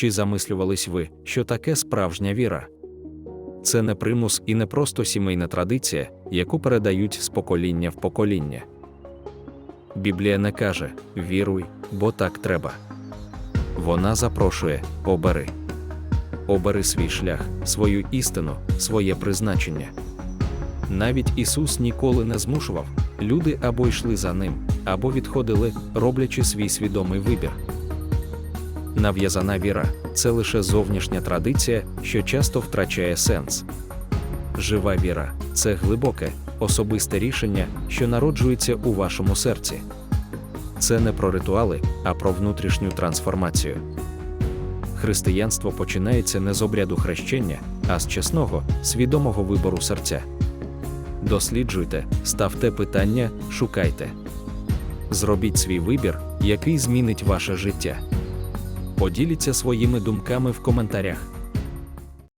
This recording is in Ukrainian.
Чи замислювались ви, що таке справжня віра? Це не примус і не просто сімейна традиція, яку передають з покоління в покоління. Біблія не каже віруй, бо так треба. Вона запрошує обери. Обери свій шлях, свою істину, своє призначення. Навіть Ісус ніколи не змушував, люди або йшли за ним, або відходили, роблячи свій свідомий вибір. Нав'язана віра це лише зовнішня традиція, що часто втрачає сенс. Жива віра це глибоке, особисте рішення, що народжується у вашому серці. Це не про ритуали, а про внутрішню трансформацію. Християнство починається не з обряду хрещення, а з чесного, свідомого вибору серця. Досліджуйте, ставте питання, шукайте. Зробіть свій вибір, який змінить ваше життя. Поділіться своїми думками в коментарях.